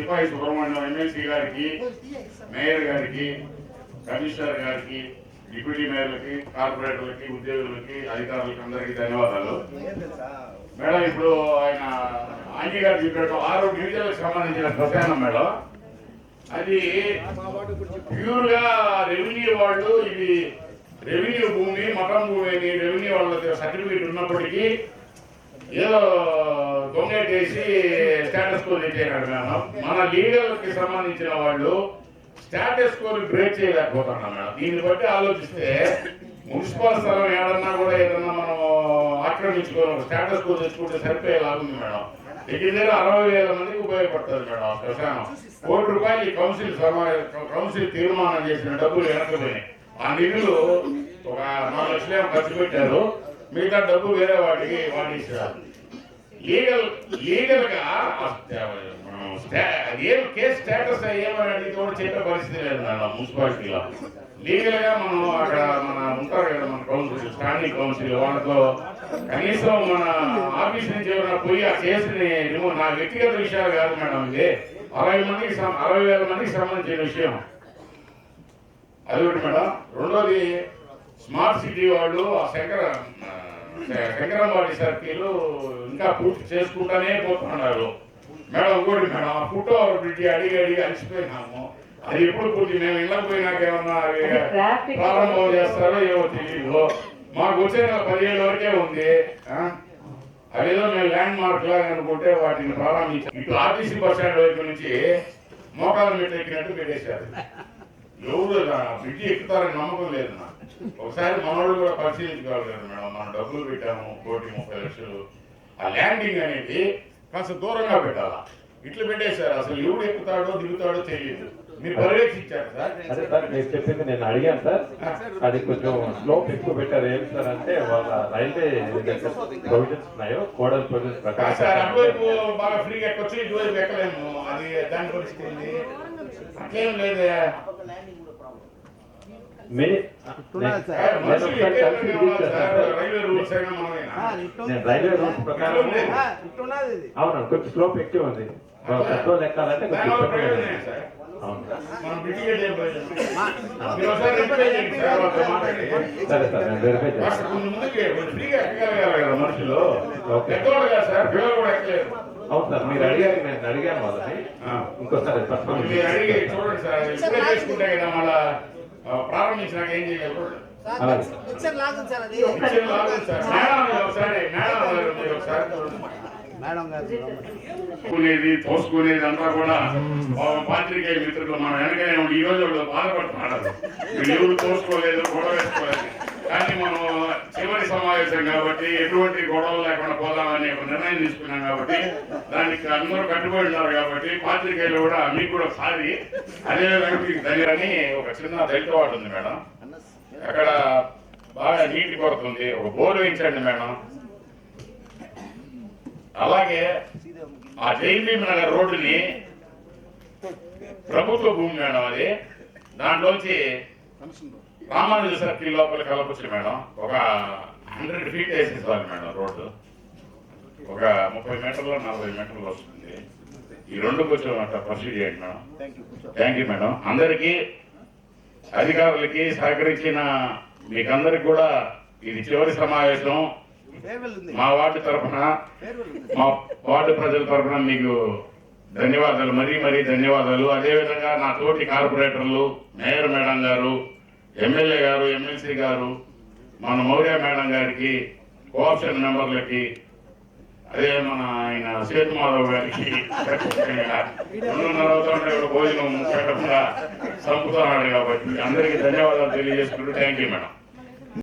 సిపాయి Subrahmanyam MLC గారికి mayor గారికి commissioner గారికి డిప్యూటీ మేయర్లకి కార్పొరేటర్లకి ఉద్యోగులకి అధికారులకి అందరికీ ధన్యవాదాలు. మేడం ఇప్పుడు ఆయన ఆంజీ గారు చెప్పినట్టు ఆరు డివిజన్లకు సంబంధించిన శ్మశానం మేడం. అది ప్యూర్గా రెవెన్యూ వాళ్ళు ఇది రెవెన్యూ భూమి మఠం భూమి అని రెవెన్యూ వాళ్ళ సర్టిఫికేట్ ఉన్నప్పటికీ ఏదో దొంగేసి స్టేటస్ కో తెచ్చేయడం మేడం. మన లీడర్లకి సంబంధించిన వాళ్ళు స్టేటస్ కో బ్రేక్ చేయలేకపోతున్నాం మేడం. దీన్ని బట్టి ఆలోచిస్తే మున్సిపల్ స్థలం ఏడన్నా కూడా ఏదన్నా మనం ఆక్రమించుకోవాలి స్టేటస్ కో తెచ్చుకుంటే సరిపోయేలాగుంది మేడం. దగ్గర దగ్గర అరవై వేల మందికి ఉపయోగపడుతుంది మేడం. శ్మశానం కోటి రూపాయలు ఈ కౌన్సిల్ సమా- కౌన్సిల్ తీర్మానం చేసిన డబ్బులు వెనకపోయినాయి. ఆ నిధులు ఒక నాలుగు లక్షలు ఖర్చు పెట్టారు. మిగతా డబ్బు వేరే వాటికి వాడిస్తారు లీగల్ లీగల్గా స్టా- ఏం కేసు స్టేటస్ ఏమని అడిగితే కూడా చెప్పే పరిస్థితి లేదు మేడం మున్సిపాలిటీలో. లీగల్గా మనం అక్కడ మన ఉంటారు కదా మన కౌన్సిల్ స్టాండింగ్ కౌన్సిల్ వాళ్ళతో కనీసం మన ఆఫీస్ నుంచి ఏమైనా పోయి ఆ కేసుని రిమూవ్ నా వ్యక్తిగత విషయాలు కాదు మేడం ఇది. అరవై మందికి అరవై వేల మందికి సంబంధించిన విషయం. అది ఒకటి మేడం రెండోది స్మార్ట్ సిటీ వాళ్ళు ఆ శంకర ఆ, శంకరంబాడి సర్కిల్ ఇంకా పూర్తి చేసుకుంటానే పోతున్నారు. మేడం ఇంకోటి మేడం ఆ ఫోటో పెట్టి అడిగి అడిగి అలసిపోయినాము. అది ఎప్పుడు పూర్తి మేము ఇళ్ళకి పోయినాక ఏమన్నా ప్రారంభం చేస్తారో ఏమో తెలియదు మాకు వచ్చే పదిహేడు వరకే ఉంది? అదేదో మేము ల్యాండ్ మార్క్ లాగా అనుకుంటే వాటిని ప్రారంభించాం. ఇటు ఆర్టీసీ బస్ స్టాండ్ వైపు నుంచి మోకాల మీద ఎక్కినట్టు పెట్టేశారు. ఎవరు బ్రిడ్జి ఎక్కుతారని నమ్మకం లేదు నాకు. ఒకసారి మనోళ్ళు కూడా పరిశీలించుకోవాలి కదా మేడం మనం డబ్బులు పెట్టాము కోటి ముప్పై లక్షలు. ఆ ల్యాండింగ్ అనేది కాస్త దూరంగా పెట్టాలా? ఇట్లా పెట్టేశారు. అసలు ఎవడు ఎక్కుతాడో దిగుతాడో తెలియదు. మీరు పర్యవేక్షించారు సార్? అదే సార్ మీరు చెప్పింది నేను అడిగాను సార్. అది కొంచెం స్లోప్ ఎక్కువ పెట్టారు ఏం సార్ అంటే వాళ్ళ రైల్వే ప్రొవిజన్స్ ఉన్నాయో కోడల్ ప్రొవిజన్స్ కాదు సార్ అటువైపు ప్రకారం బాగా ఫ్రీగా ఎక్కొచ్చు ఇటువైపు ఎక్కలేము. అది దాని పరిస్థితి ఏంది? అట్లేం లేదే. రైల్వే రూల్స్ ప్రకారం అవును కొంచెం స్లోప్ ఎక్కువ ఉంది. పెట్రోల్ ఎక్కాలంటే సార్? సార్ నేను వెరిఫై చేస్తాను మనుషులు. ఓకే. పెద్దవాళ్ళు కదా సార్ పిల్లలు కూడా ఎక్కలేరు. అవును సార్ మీరు అడిగారు నేను అడిగాను వాళ్ళని. ఆ. ఇంకోసారి తప్పకుండా మీరు అడిగి చూడండి సార్ ఇప్పుడే చేసుకుంటే కదా మళ్ళా ఆ, ప్రారంభించినాక ఏం చేయగలరు సార్, అలాగే. మిక్సర్ లాగుంది సార్ అది. ఇచ్చిన లాభం సార్. మేడం మీరు ఒకసారి మేడం గారు మీరు ఒకసారి చూడండి. మేడం గారు తోసుకునేది తోసుకునేది అంతా కూడా పాత్రికేయ మిత్రులు మనం వెనకనే ఉండి ఈ రోజు వీళ్ళు ఎవరు తోసుకోలేదు గొడవ వేసుకోలేదు. కానీ మనం చివరి సమావేశం కాబట్టి ఎటువంటి గొడవలు లేకుండా పోదామని ఒక నిర్ణయం తీసుకున్నాం కాబట్టి దానికి అందరూ కట్టుబడి ఉన్నారు కాబట్టి పాత్రికేయులు కూడా మీకు కూడా సారి. అదేవిధంగా మీకు ధైర్యాన్ని ఒక చిన్న దళిత వాడు ఉంది మేడం. అక్కడ బాగా నీటి కొరత ఉంది. ఒక బోర్ వేయించండి మేడం. అలాగే ఆ జైబీ నగర్ రోడ్డుని ప్రభుత్వ భూమి మేడం అది. దాంట్లోంచి రామానుజ సర్కిల్ లోపల కలపచ్చు మేడం. ఒక హండ్రెడ్ ఫీట్ వేసేసాలి మేడం రోడ్డు. ఒక ముప్పై మీటర్లు నలభై మీటర్లు వస్తుంది. ఈ రెండు కొంచెం అట్లా ప్రొసీడ్ చేయండి మేడం. Thank you madam. అందరికీ అధికారులకి సహకరించిన మీకందరికి కూడా ఇది చివరి సమావేశం. మా వార్డు తరఫున మా వార్డు ప్రజల తరఫున మీకు ధన్యవాదాలు. మరీ మరీ ధన్యవాదాలు. అదేవిధంగా నా తోటి కార్పొరేటర్లు మేయర్ మేడం గారు ఎమ్మెల్యే గారు ఎమ్మెల్సీ గారు మన మౌర్య మేడం గారికి కోఆప్షన్ మెంబర్లకి అదే మన ఆయన సేతు మాధవ్ గారికి రెండున్నర భోజనం పెట్టకుండా చంపుతున్నాడు కాబట్టి అందరికీ ధన్యవాదాలు తెలియజేసుకుంటూ థ్యాంక్ యూ మేడం